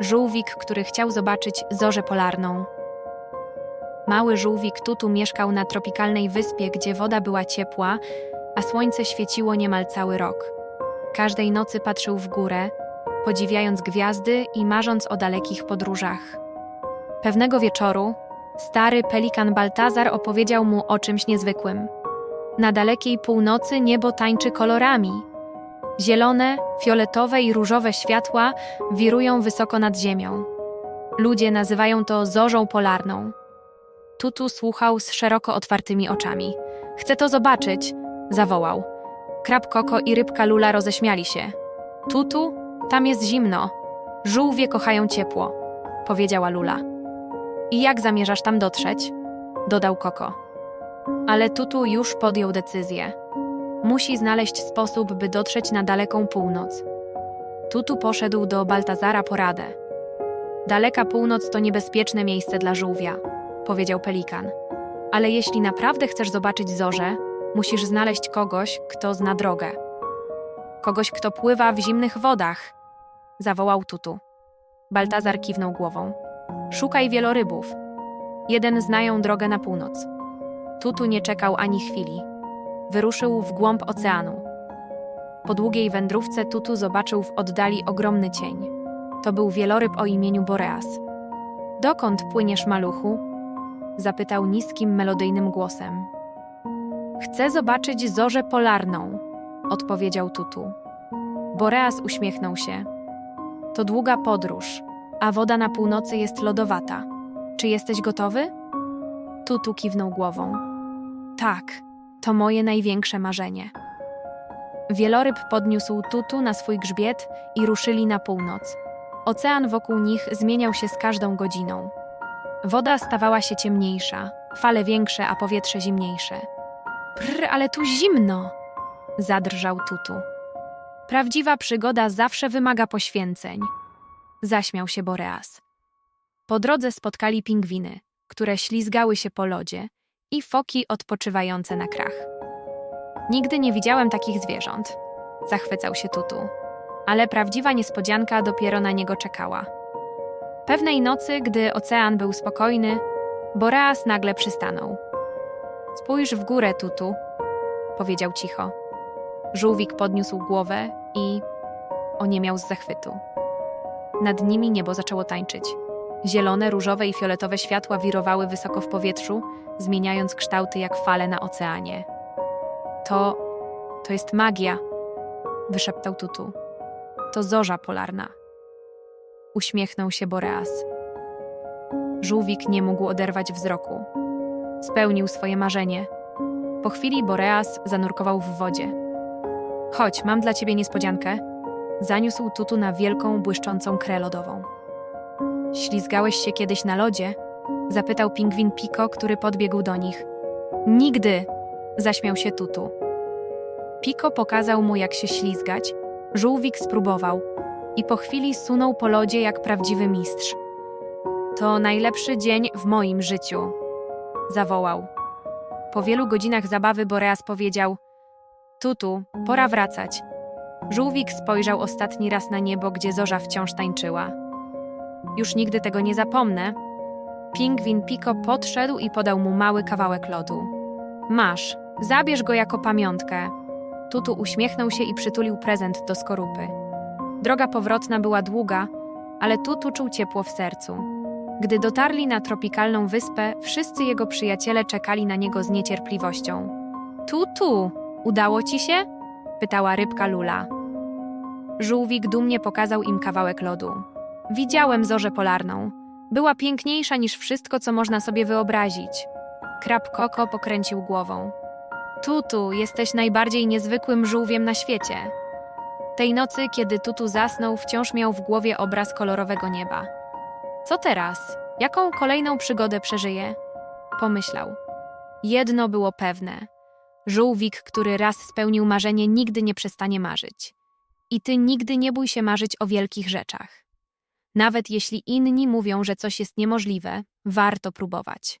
Żółwik, który chciał zobaczyć zorzę polarną. Mały żółwik Tutu mieszkał na tropikalnej wyspie, gdzie woda była ciepła, a słońce świeciło niemal cały rok. Każdej nocy patrzył w górę, podziwiając gwiazdy i marząc o dalekich podróżach. Pewnego wieczoru stary pelikan Baltazar opowiedział mu o czymś niezwykłym. Na dalekiej północy niebo tańczy kolorami. Zielone, fioletowe i różowe światła wirują wysoko nad ziemią. Ludzie nazywają to zorzą polarną. Tutu słuchał z szeroko otwartymi oczami. Chcę to zobaczyć, zawołał. Krab Koko i rybka Lula roześmiali się. Tutu, tam jest zimno. Żółwie kochają ciepło, powiedziała Lula. I jak zamierzasz tam dotrzeć? dodał Koko. Ale Tutu już podjął decyzję. Musi znaleźć sposób, by dotrzeć na daleką północ. Tutu poszedł do Baltazara po radę. Daleka północ to niebezpieczne miejsce dla żółwia, powiedział pelikan. Ale jeśli naprawdę chcesz zobaczyć zorze, musisz znaleźć kogoś, kto zna drogę. Kogoś, kto pływa w zimnych wodach, zawołał Tutu. Baltazar kiwnął głową. Szukaj wielorybów. Jeden znają drogę na północ. Tutu nie czekał ani chwili. Wyruszył w głąb oceanu. Po długiej wędrówce Tutu zobaczył w oddali ogromny cień. To był wieloryb o imieniu Boreas. Dokąd płyniesz, maluchu? Zapytał niskim, melodyjnym głosem. Chcę zobaczyć zorzę polarną, odpowiedział Tutu. Boreas uśmiechnął się. To długa podróż, a woda na północy jest lodowata. Czy jesteś gotowy? Tutu kiwnął głową. Tak, to moje największe marzenie. Wieloryb podniósł Tutu na swój grzbiet i ruszyli na północ. Ocean wokół nich zmieniał się z każdą godziną. Woda stawała się ciemniejsza, fale większe, a powietrze zimniejsze. Prr, ale tu zimno! zadrżał Tutu. Prawdziwa przygoda zawsze wymaga poświęceń. Zaśmiał się Boreas. Po drodze spotkali pingwiny, które ślizgały się po lodzie, i foki odpoczywające na krach. Nigdy nie widziałem takich zwierząt, zachwycał się Tutu, ale prawdziwa niespodzianka dopiero na niego czekała. Pewnej nocy, gdy ocean był spokojny, Boreas nagle przystanął. Spójrz w górę, Tutu, powiedział cicho. Żółwik podniósł głowę i oniemiał z zachwytu. Nad nimi niebo zaczęło tańczyć. Zielone, różowe i fioletowe światła wirowały wysoko w powietrzu, zmieniając kształty jak fale na oceanie. To. to jest magia, wyszeptał Tutu. To zorza polarna. Uśmiechnął się Boreas. Żółwik nie mógł oderwać wzroku. Spełnił swoje marzenie. Po chwili Boreas zanurkował w wodzie. Chodź, mam dla ciebie niespodziankę. Zaniósł Tutu na wielką, błyszczącą krę lodową. Ślizgałeś się kiedyś na lodzie? Zapytał pingwin Piko, który podbiegł do nich. Nigdy! Zaśmiał się Tutu. Piko pokazał mu, jak się ślizgać. Żółwik spróbował i po chwili sunął po lodzie jak prawdziwy mistrz. To najlepszy dzień w moim życiu, zawołał. Po wielu godzinach zabawy Boreas powiedział: Tutu, pora wracać. Żółwik spojrzał ostatni raz na niebo, gdzie zorza wciąż tańczyła. Już nigdy tego nie zapomnę. Pingwin Piko podszedł i podał mu mały kawałek lodu. Masz, zabierz go jako pamiątkę. Tutu uśmiechnął się i przytulił prezent do skorupy. Droga powrotna była długa, ale Tutu czuł ciepło w sercu. Gdy dotarli na tropikalną wyspę, wszyscy jego przyjaciele czekali na niego z niecierpliwością. Tutu, udało ci się? pytała rybka Lula. Żółwik dumnie pokazał im kawałek lodu. Widziałem zorzę polarną. Była piękniejsza niż wszystko, co można sobie wyobrazić. Krab Koko pokręcił głową. Tutu, jesteś najbardziej niezwykłym żółwiem na świecie. Tej nocy, kiedy Tutu zasnął, wciąż miał w głowie obraz kolorowego nieba. Co teraz? Jaką kolejną przygodę przeżyje? Pomyślał. Jedno było pewne. Żółwik, który raz spełnił marzenie, nigdy nie przestanie marzyć. I ty nigdy nie bój się marzyć o wielkich rzeczach. Nawet jeśli inni mówią, że coś jest niemożliwe, warto próbować.